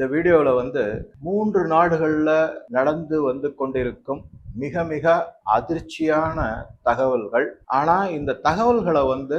இந்த வீடியோவில் வந்து மூன்று நாடுகளில் நடந்து வந்து கொண்டிருக்கும் மிக மிக அதிர்ச்சியான தகவல்கள். ஆனா இந்த தகவல்களை வந்து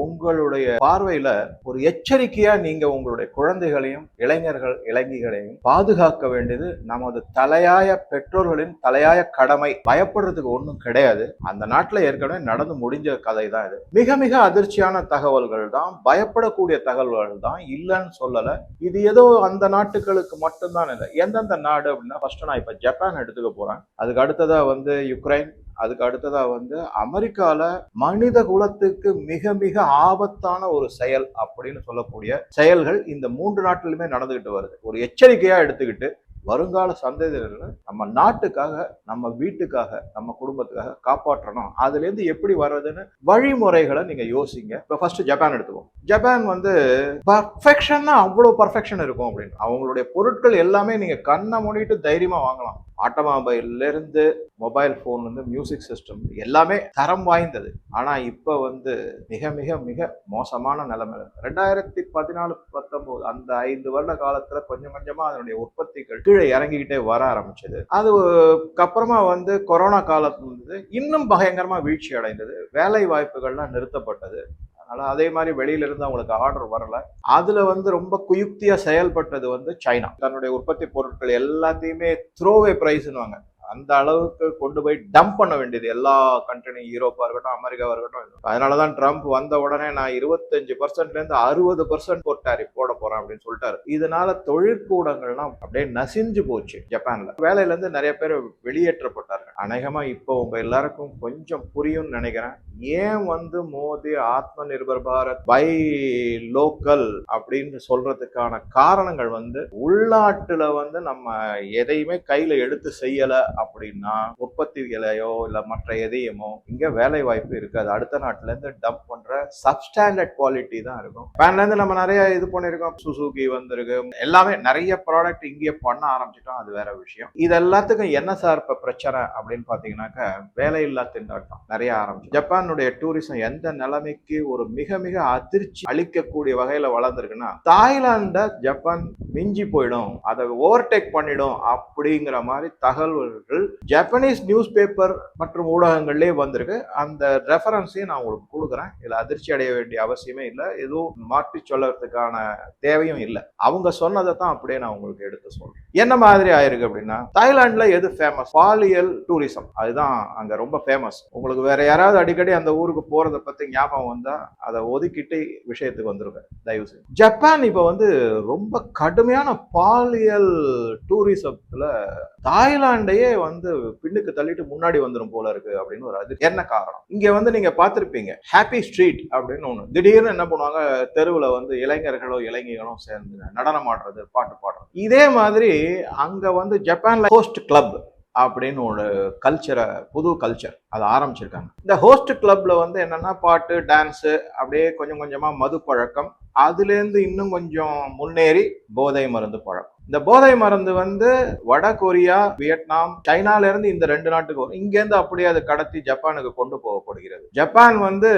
உங்களுடைய பார்வையில ஒரு எச்சரிக்கையா நீங்க உங்களுடைய குழந்தைகளையும் இளைஞர்கள் இளைஞர்களையும் பாதுகாக்க வேண்டியது நமது தலையாய பெற்றோர்களின் தலையாய கடமை. பயப்படுறதுக்கு ஒன்றும் கிடையாது. அந்த நாட்டில் ஏற்கனவே நடந்து முடிஞ்ச கதை தான் இது. மிக மிக அதிர்ச்சியான தகவல்கள் தான் பயப்படக்கூடிய தகவல்கள் தான் இல்லைன்னு சொல்லல. இது ஏதோ அந்த நாட்டுகளுக்கு மட்டும்தான் இல்லை. எந்தெந்த நாடு அப்படின்னா ஃபர்ஸ்ட் நான் இப்ப ஜப்பான் எடுத்துக்க போறேன். அதுக்கு அடுத்ததா வந்து யுக்ரைன் அதுக்கு அடுத்ததாக வந்து அமெரிக்கால மனித குலத்துக்கு மிக மிக ஆபத்தான ஒரு செயல் அப்படின்னு சொல்லக்கூடிய செயல்கள் இந்த மூன்று நாட்டிலுமே நடந்துகிட்டு வருது. ஒரு எச்சரிக்கையா எடுத்துக்கிட்டு வருங்கால சந்ததியினர்களை நம்ம நாட்டுக்காக நம்ம வீட்டுக்காக நம்ம குடும்பத்துக்காக காப்பாற்றணும். அதுலேருந்து எப்படி வர்றதுன்னு வழிமுறைகளை நீங்கள் யோசிங்க. இப்போ ஃபர்ஸ்ட் ஜப்பான் எடுத்துக்குவோம். ஜப்பான் வந்து பர்ஃபெக்ஷன்னா அவ்வளோ பர்ஃபெக்ஷன் இருக்கும் அப்படின்னு. அவங்களுடைய பொருட்கள் எல்லாமே நீங்கள் கண்ணை மூடிட்டு தைரியமாக வாங்கலாம். ஆட்டோமொபைல்லேருந்து மொபைல் ஃபோன்லேருந்து மியூசிக் சிஸ்டம் எல்லாமே தரம் வாய்ந்தது. ஆனால் இப்போ வந்து மிக மிக மிக மோசமான நிலைமை. ரெண்டாயிரத்தி பதினாலு பத்தொம்போது அந்த ஐந்து வருட காலத்தில் கொஞ்சம் கொஞ்சமாக அதனுடைய உற்பத்திகள் கீழே இறங்கிக்கிட்டே வர ஆரம்பிச்சது. அதுக்கப்புறமா வந்து கொரோனா காலத்தில் வந்து இன்னும் பயங்கரமாக வீழ்ச்சி அடைந்தது. வேலை வாய்ப்புகள்லாம் நிறுத்தப்பட்டது. அதனால அதே மாதிரி வெளியில இருந்து அவங்களுக்கு ஆர்டர் வரல. அதுல வந்து ரொம்ப குயுக்தியா செயல்பட்டது வந்து சைனா. தன்னுடைய உற்பத்தி பொருட்கள் எல்லாத்தையுமே த்ரோவே பிரைஸ்னுவாங்க அந்த அளவுக்கு கொண்டு போய் டம்ப் பண்ண வேண்டியது. எல்லா கண்ட்ரியும் யூரோப்பா இருக்கட்டும் அமெரிக்காவாக இருக்கட்டும். அதனாலதான் ட்ரம்ப் வந்த உடனே நான் இருபத்தஞ்சு பர்சன்ட்ல இருந்து அறுபது பர்சன்ட் போட்டாரு போட போறேன் அப்படின்னு சொல்லிட்டாரு. இதனால தொழிற்கூடங்கள்லாம் அப்படியே நசிஞ்சு போச்சு ஜப்பான்ல. வேலையில இருந்து நிறைய பேர் வெளியேற்றப்பட்டார்கள். அநேகமா இப்போ உங்க எல்லாருக்கும் கொஞ்சம் புரியும்னு நினைக்கிறேன். ஏன் வந்து மோடி ஆத்ம நிர்பர் பாரத் பை லோக்கல் அப்படின்னு சொல்றதுக்கான காரணங்கள் வந்து உள்நாட்டுல வந்து நம்ம எதையுமே கையில எடுத்து செய்யல அப்படின்னா உற்பத்தி விலையோ இல்லை மற்ற எதையுமோ இங்கே வேலை வாய்ப்பு இருக்காது அடுத்த நாட்டிலேருந்து டம்ப் பண்ற சப்ஸ்டாண்டர்ட் குவாலிட்டி தான் இருக்கும். பேன்ல இருந்து நம்ம நிறைய இது பண்ணியிருக்கோம் சுசுகி வந்திருக்கு. எல்லாமே நிறைய ப்ராடக்ட் இங்கேயே பண்ண ஆரம்பிச்சிட்டோம். அது வேற விஷயம். இது எல்லாத்துக்கும் என்ன சார் இப்போ பிரச்சனை அப்படின்னு பார்த்தீங்கன்னாக்கா வேலையில்லா திண்டாட்டம் நிறைய ஆரம்பிச்சு. ஜப்பானுடைய டூரிசம் எந்த நிலைமைக்கு ஒரு மிக மிக அதிர்ச்சி அளிக்கக்கூடிய வகையில் வளர்ந்துருக்குன்னா தாய்லாண்டை ஜப்பான் மிஞ்சி போயிடும். அதை ஓவர்டேக் பண்ணிடும் அப்படிங்கிற மாதிரி தகவல் தகவல்கள் ஜப்பானீஸ் நியூஸ் பேப்பர் மற்றும் ஊடகங்கள்லேயே வந்திருக்கு. அந்த ரெஃபரன்ஸையும் நான் உங்களுக்கு கொடுக்குறேன். இதில் அதிர்ச்சி அடைய வேண்டிய அவசியமே இல்லை. எதுவும் மாற்றி சொல்லறதுக்கான தேவையும் இல்லை. அவங்க சொன்னதை தான் அப்படியே நான் உங்களுக்கு எடுத்து சொல்றேன். என்ன மாதிரி ஆயிருக்கு அப்படின்னா தாய்லாந்துல எது ஃபேமஸ் பாலியல் டூரிசம் அதுதான் அங்க ரொம்ப ஃபேமஸ் உங்களுக்கு வேற யாராவது அடிக்கடி அந்த ஊருக்கு போறதை பத்தி ஞாபகம் வந்தா அதை ஒதுக்கிட்டு விஷயத்துக்கு வந்துருங்க. தயவு செய்து ஜப்பான் இப்ப வந்து ரொம்ப கடுமையான பாலியல் டூரிசத்துல தாய்லாண்டையே வந்து பின்னுக்கு தள்ளிட்டு முன்னாடி வந்துடும் போல இருக்கு அப்படின்னு ஒரு அது என்ன காரணம்? இங்க வந்து நீங்க பார்த்துருப்பீங்க ஹாப்பி ஸ்ட்ரீட் அப்படின்னு ஒண்ணு. திடீர்னு என்ன பண்ணுவாங்க தெருவுல வந்து இளைஞர்களோ இளைஞர்களும் சேர்ந்து நடனம் ஆடுறது பாட்டு பாடுறது. இதே மாதிரி அங்க வந்து ஜப்பான்ல ஹோஸ்ட் கிளப் அப்படின்னு ஒரு கல்ச்சரை புது கல்ச்சர் அதை ஆரம்பிச்சிருக்காங்க. இந்த ஹோஸ்ட் கிளப்ல வந்து என்னன்னா பாட்டு டான்ஸு அப்படியே கொஞ்சம் கொஞ்சமா மது பழக்கம் அதுலேருந்து இன்னும் கொஞ்சம் முன்னேறி போதை மருந்து பழக்கம். இந்த போதை மருந்து வந்து வட கொரியா வியட்நாம் சைனால இருந்து இந்த ரெண்டு நாட்டுக்கு வரும். இங்கேருந்து அப்படியே அது கடத்தி ஜப்பானுக்கு கொண்டு போகப்படுகிறது. ஜப்பான் வந்து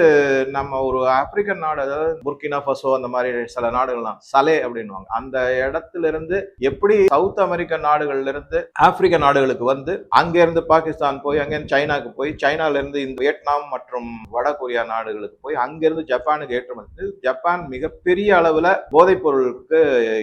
நம்ம ஒரு ஆப்பிரிக்கன் நாடு அதாவது புர்கினா ஃபசோ அந்த மாதிரி சில நாடுகள்லாம் சலே அப்படின்வாங்க அந்த இடத்துல இருந்து எப்படி சவுத் அமெரிக்க நாடுகள்ல இருந்து ஆப்பிரிக்க நாடுகளுக்கு வந்து அங்கேருந்து பாகிஸ்தான் போய் அங்கேருந்து சைனாக்கு போய் சைனால இருந்து இந்த வியட்நாம் மற்றும் வட கொரியா நாடுகளுக்கு போய் அங்கேருந்து ஜப்பானுக்கு ஏற்றுமதி. ஜப்பான் மிக மிகப்பெரிய அளவில் போதைப் பொருளுக்கு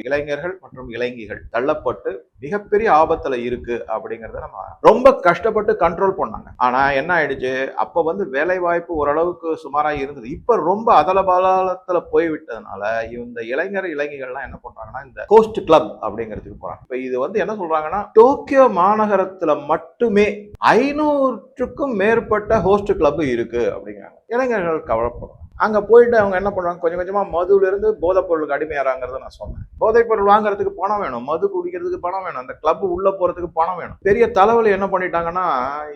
இளைஞர்கள் மற்றும் இளைஞிகள் தள்ளப்பட்டு மிகப்பெரிய ஆபத்துல இருக்கு அப்படிங்கறத நம்ம ரொம்ப கஷ்டப்பட்டு கண்ட்ரோல் பண்ணாங்க. ஆனா என்ன ஆயிடுச்சு? அப்ப வந்து வேலை வாய்ப்பு ஓரளவுக்கு சுமாராக இருந்தது. இப்ப ரொம்ப அதல பாலத்துல போய்விட்டதுனால இந்த இளைஞர் இளைஞர்கள்லாம் என்ன பண்றாங்கன்னா இந்த கோஸ்ட் கிளப் அப்படிங்கிறதுக்கு போறாங்க. இப்ப இது வந்து என்ன சொல்றாங்கன்னா டோக்கியோ மாநகரத்துல மட்டுமே ஐநூற்றுக்கும் மேற்பட்ட ஹோஸ்ட் கிளப் இருக்கு அப்படிங்கிறாங்க. இளைஞர்கள் கவலைப்படுறாங்க. அங்கே போயிட்டு அவங்க என்ன பண்ணுவாங்க? கொஞ்சம் கொஞ்சமாக மதுல போதைப் பொருளுக்கு அடிமையாறாங்கிறத நான் சொன்னேன். போதைப் பொருள் வாங்குறதுக்கு பணம் வேணும். மது குடிக்கிறதுக்கு பணம் வேணும். அந்த கிளப் உள்ளே போகிறதுக்கு பணம் வேணும். பெரிய தலைவலி என்ன பண்ணிட்டாங்கன்னா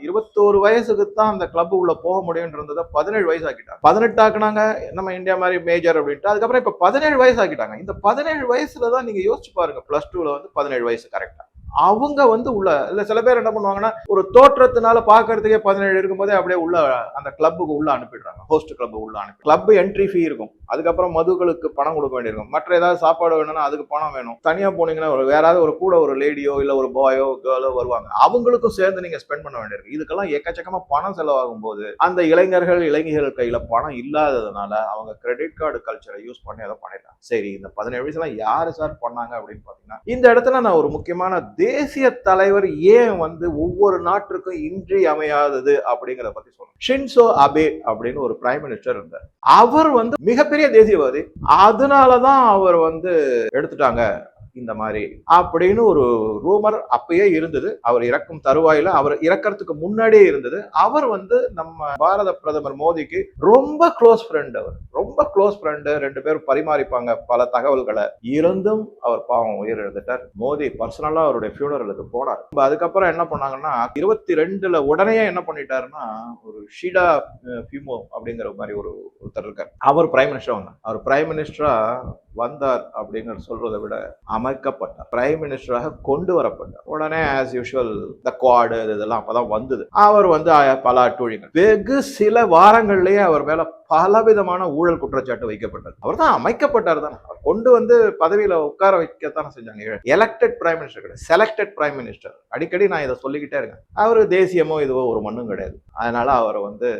இருபத்தோரு வயசுக்கு தான் அந்த கிளப் உள்ளே போக முடியும்ன்றத பதினேழு வயசு ஆக்கிட்டாங்க பதினெட்டு ஆக்குனாங்க நம்ம இந்தியா மாதிரி மேஜர் அப்படின்ட்டு. அதுக்கப்புறம் இப்போ பதினேழு வயசு ஆக்கிட்டாங்க இந்த பதினேழு வயசுல தான் நீங்கள் யோசிச்சு பாருங்க ப்ளஸ் டூவில் வந்து பதினேழு வயசு கரெக்டாக அவங்க வந்து உள்ள இல்ல சில பேர் என்ன பண்ணுவாங்கன்னா ஒரு தோற்றத்தினால பாக்குறதுக்கே பதினேழு இருக்கும்போதே அப்படியே உள்ள அந்த கிளப்புக்கு உள்ள அனுப்பிடுறாங்க ஹோஸ்ட் கிளப் உள்ள அனுப்பி கிளப் என்ட்ரி ஃபீ இருக்கும். அதுக்கப்புறம் மதுகளுக்கு பணம் கொடுக்க வேண்டியிருக்கும். மற்ற ஏதாவது சாப்பாடு வேணும்னா அதுக்கு பணம் வேணும். தனியா போனீங்கன்னா ஒரு வேற ஏதாவது ஒரு கூட ஒரு லேடியோ இல்ல ஒரு பாயோ கேர்ளோ வருவாங்க. அவங்களுக்கும் சேர்ந்து நீங்க ஸ்பெண்ட் பண்ண வேண்டியிருக்கு இதுக்கெல்லாம் எக்கச்சக்கமா பணம் செலவாகும் போது அந்த இளைஞர்கள் இளைஞர்கள் கையில பணம் இல்லாததுனால அவங்க கிரெடிட் கார்டு கல்ச்சரை யூஸ் பண்ணி அதை பண்ணிட்டாங்க சரி இந்த பதினேழு வயசுலாம் யாரு சார் பண்ணாங்க அப்படின்னு பாத்தீங்கன்னா இந்த இடத்துல நான் ஒரு முக்கியமான தேசிய தலைவர் ஏன் வந்து ஒவ்வொரு நாட்டிற்கும் இன்றி அமையாதது அப்படிங்கிறத பத்தி சொல்லணும் ஷின்சோ அபே அப்படின்னு ஒரு பிரைம் மினிஸ்டர் இருந்தார். அவர் வந்து மிகப்பெரிய தேசியவாதி. அதனாலதான் அவர் வந்து எடுத்துட்டாங்க இந்த மாதிரி. அப்படின்னு ஒரு ரூமர் அப்பயே இருந்தது. அவர் இறக்கும் தருவாயில அவர் இறக்கிறதுக்கு முன்னாடியே இருந்தது. அவர் வந்து நம்ம பாரத பிரதமர் மோடிக்கு ரொம்ப க்ளோஸ் ஃப்ரெண்ட் அவர். ரொம்ப க்ளோஸ் ஃப்ரெண்டு ரெண்டு பேரும் பரிமாறிப்பாங்க பல தகவல்களை. இருந்தும் அவர் பாவம் உயிர் எழுந்துட்டார் மோடி பர்சனலா அவருடைய ஃபியூனரலுக்கு போனார். அதுக்கப்புறம் என்ன பண்ணாங்கன்னா இருபத்தி ரெண்டுல உடனே என்ன பண்ணிட்டாருன்னா ஒரு ஷீடா ஃபியூமோ அப்படிங்கிற மாதிரி ஒரு ஒருத்தர் இருக்கார். அவர் பிரைம் மினிஸ்டர் வந்தார் அவர் பிரைம் மினிஸ்டரா வந்தார் அப்படிங்கிற சொல்றதை விட அமைக்கப்பட்டார். பிரைம் மினிஸ்டராக கொண்டு வரப்பட்டார். உடனே ஆஸ் யூஷுவல் இந்த குவாடு இதெல்லாம் அப்பதான் வந்தது. அவர் வந்து பல அட்டூழியங்கள். வெகு சில வாரங்கள்லயே அவர் மேல பலவிதமான ஊழல் குற்றச்சாட்டு வைக்கப்பட்டது. அவர் தான் அமைக்கப்பட்டார் தானே. அவர் கொண்டு வந்து பதவியில உட்கார வைக்கத்தானே செஞ்சாங்க. எலெக்டட் பிரைம் மினிஸ்டர் கிடையாது. செலக்டட் பிரைம் மினிஸ்டர் அடிக்கடி நான் இதை சொல்லிக்கிட்டே இருக்கேன். அவர் தேசியமோ இதுவோ ஒரு மண்ணும் கிடையாது. அதனால அவரை வந்து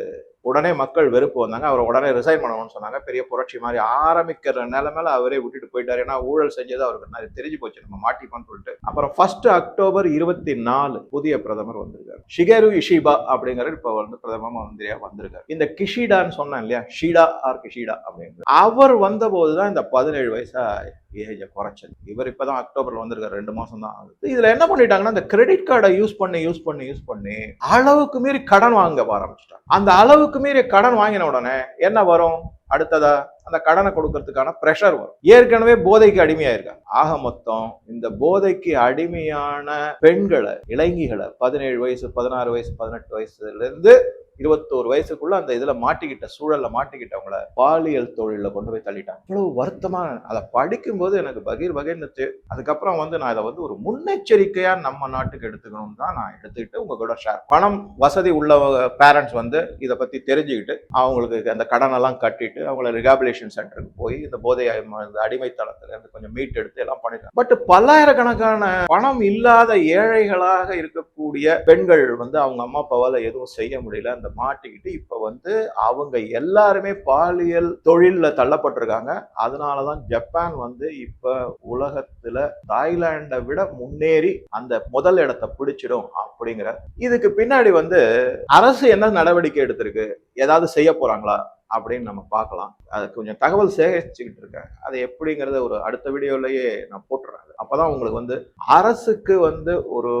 உடனே மக்கள் வெறுப்பு வந்தாங்க. அவரை உடனே ரிசைன் பண்ணணும்னு சொன்னாங்க. பெரிய புரட்சி மாதிரி ஆரம்பிக்கிற நிலைமையில அவரே விட்டுட்டு போயிட்டாரு. ஏன்னா ஊழல் செஞ்சது அவருக்கு நிறைய தெரிஞ்சு போச்சு. நம்ம மாட்டிப்பான்னு சொல்லிட்டு. அப்புறம் ஃபர்ஸ்ட் அக்டோபர் இருபத்தி நாலு புதிய பிரதமர் வந்திருக்காரு. ஷிகேரு இஷிபா அப்படிங்கிற இப்ப வந்து பிரதம மந்திரியா வந்திருக்காரு. இந்த கிஷிடான்னு சொன்னேன் இல்லையா? ஷீடா ஆர் கிஷிடா அப்படின்னு அவர் வந்த போதுதான் இந்த பதினேழு வயசா ஏஜை குறைச்சது இவர் இப்பதான் அக்டோபரில் வந்திருக்காரு ரெண்டு மாதம் தான் ஆகுது இதில் என்ன பண்ணிட்டாங்கன்னா அந்த கிரெடிட் கார்டை யூஸ் பண்ணி யூஸ் பண்ணி யூஸ் பண்ணி அளவுக்கு மீறி கடன் வாங்க ஆரம்பிச்சிட்டாங்க. அந்த அளவுக்கு மீறி கடன் வாங்கின உடனே என்ன வரும்? அடுத்ததா அந்த கடனை கொடுக்கறதுக்கான ப்ரெஷர் வரும். ஏற்கனவே போதைக்கு அடிமையாயிருக்காங்க. ஆக மொத்தம் இந்த போதைக்கு அடிமையான பெண்களை இளைஞிகளை பதினேழு வயசு பதினாறு வயசு பதினெட்டு வயசுல இருந்து இருபத்தோரு வயசுக்குள்ள அந்த இதுல மாட்டிக்கிட்ட சூழல்ல மாட்டிக்கிட்டவங்கள பாலியல் தொழில கொண்டு போய் தள்ளிட்டாங்க. இவ்வளவு வருத்தமா அதை படிக்கும்போது எனக்கு பகீர் பகீர்னுச்சு அதுக்கப்புறம் வந்து நான் இதை வந்து ஒரு முன்னெச்சரிக்கையா நம்ம நாட்டுக்கு எடுத்துக்கணும் தான் நான் எடுத்துக்கிட்டு உங்க கூட ஷேர் பணம் வசதி உள்ள பேரண்ட்ஸ் வந்து இதை பத்தி தெரிஞ்சுக்கிட்டு அவங்களுக்கு அந்த கடனெல்லாம் கட்டிட்டு அவங்கள ரிகாபிலேஷன் சென்டருக்கு போய் இந்த போதை இந்த அடிமைத்தளத்துல இருந்து கொஞ்சம் மீட் எடுத்து எல்லாம் பண்ணிட்டாங்க. பட் பல்லாயிரக்கணக்கான பணம் இல்லாத ஏழைகளாக இருக்கக்கூடிய பெண்கள் வந்து அவங்க அம்மா அப்பாவால எதுவும் செய்ய முடியல. அந்த மாட்டிக்கிட்டு இப்போ வந்து அவங்க எல்லாருமே பாலியல் தொழிலில் தள்ளப்பட்டிருக்காங்க. அதனால தான் ஜப்பான் வந்து இப்போ உலகத்தில் தாய்லாண்டை விட முன்னேறி அந்த முதல் இடத்தை பிடிச்சிடும் அப்படிங்கிற. இதுக்கு பின்னாடி வந்து அரசு என்ன நடவடிக்கை எடுத்திருக்கு? ஏதாவது செய்ய போகிறாங்களா அப்படின்னு நம்ம பார்க்கலாம். அது கொஞ்சம் தகவல் சேகரிச்சுக்கிட்டு இருக்கேன். அது எப்படிங்கிறத ஒரு அடுத்த வீடியோலயே நான் போட்டுறேன் அது. அப்பதான் உங்களுக்கு வந்து அரசுக்கு வந்து ஒரு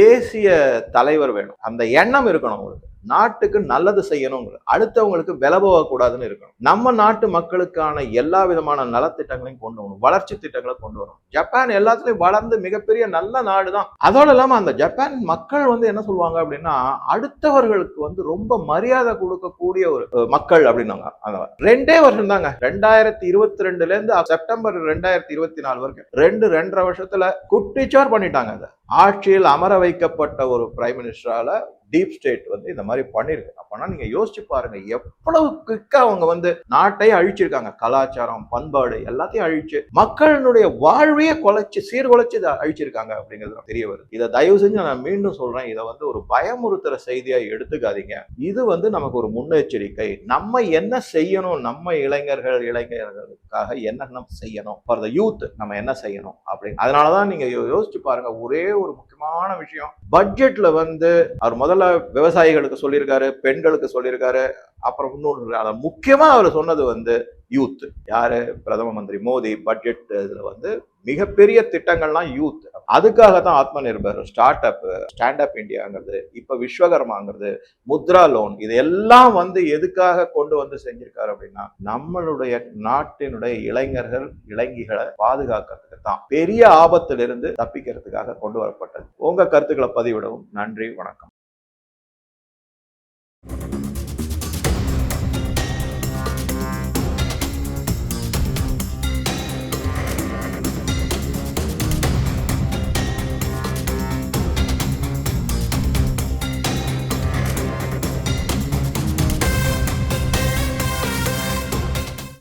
தேசிய தலைவர் வேணும். அந்த எண்ணம் இருக்கணும் உங்களுக்கு. நாட்டுக்கு நல்லது செய்யணுங்கிறது அடுத்தவங்களுக்கு விலை போகக்கூடாதுன்னு இருக்கணும். நம்ம நாட்டு மக்களுக்கான எல்லா விதமான நலத்திட்டங்களையும் கொண்டு வரணும். வளர்ச்சி திட்டங்களை கொண்டு வரணும். ஜப்பான் எல்லாத்துலயும் வளர்ந்து மிகப்பெரிய நல்ல நாடு தான் அதோட இல்லாம அந்த ஜப்பான் மக்கள் வந்து என்ன சொல்லுவாங்க அப்படின்னா அடுத்தவர்களுக்கு வந்து ரொம்ப மரியாதை கொடுக்கக்கூடிய ஒரு மக்கள் அப்படின்னாங்க. அந்த ரெண்டே வருஷம் தாங்க. ரெண்டாயிரத்தி இருபத்தி ரெண்டுல இருந்து செப்டம்பர் ரெண்டாயிரத்தி இருபத்தி நாலு வரைக்கும். ரெண்டு ரெண்டரை வருஷத்துல குட்டிச்சோர் பண்ணிட்டாங்க அதை. ஆட்சியில் அமர வைக்கப்பட்ட ஒரு பிரைம் மினிஸ்டரால டீப் ஸ்டேட் வந்து இந்த மாதிரி பண்ணிருக்கு. அப்பனா நீங்க யோசிச்சு பாருங்க எவ்வளவு குயிக்கா அவங்க வந்து நாட்டை அழிச்சிருக்காங்க. கலாச்சாரம் பண்பாடு எல்லாத்தையும் அழிச்சு மக்களினுடைய வாழ்வையே குலைச்சு சீர்குலைச்சு இதை அழிச்சிருக்காங்க அப்படிங்கிறது தெரிய வருது. இதை தயவு செஞ்சு நான் மீண்டும் சொல்றேன். இதை வந்து ஒரு பயமுறுத்துற செய்தியா எடுத்துக்காதீங்க. இது வந்து நமக்கு ஒரு முன்னெச்சரிக்கை. நம்ம என்ன செய்யணும்? நம்ம இளைஞர்கள் இளைஞர்களுக்காக என்ன செய்யணும்? ஃபார் த யூத் நம்ம என்ன செய்யணும்? அப்படின்னு. அதனாலதான் நீங்க யோ- யோசிச்சு பாருங்க. ஒரே ஒரு முக்கியமான விஷயம். பட்ஜெட்ல வந்து அவர் முதல்ல விவசாயிகளுக்கு சொல்லியிருக்காரு பெண்களுக்கு சொல்லியிருக்காரு அப்புறம் இன்னொன்று அதை முக்கியமாக அவர் சொன்னது வந்து யூத். யாரு? பிரதம மந்திரி மோடி பட்ஜெட் இதில் வந்து மிகப்பெரிய திட்டங்கள்லாம் யூத். அதுக்காக தான் Atma Nirbhar start up stand up இந்தியாங்கிறது இப்போ விஸ்வகர்மாங்கிறது முத்ரா லோன் இது எல்லாம் வந்து எதுக்காக கொண்டு வந்து செஞ்சிருக்காரு அப்படின்னா நம்மளுடைய நாட்டினுடைய இளைஞர்கள் இளைஞிகளை பாதுகாக்கிறதுக்கு தான். பெரிய ஆபத்திலிருந்து தப்பிக்கிறதுக்காக கொண்டு வரப்பட்டது. உங்க கருத்துக்களை பதிவிடவும். நன்றி வணக்கம்.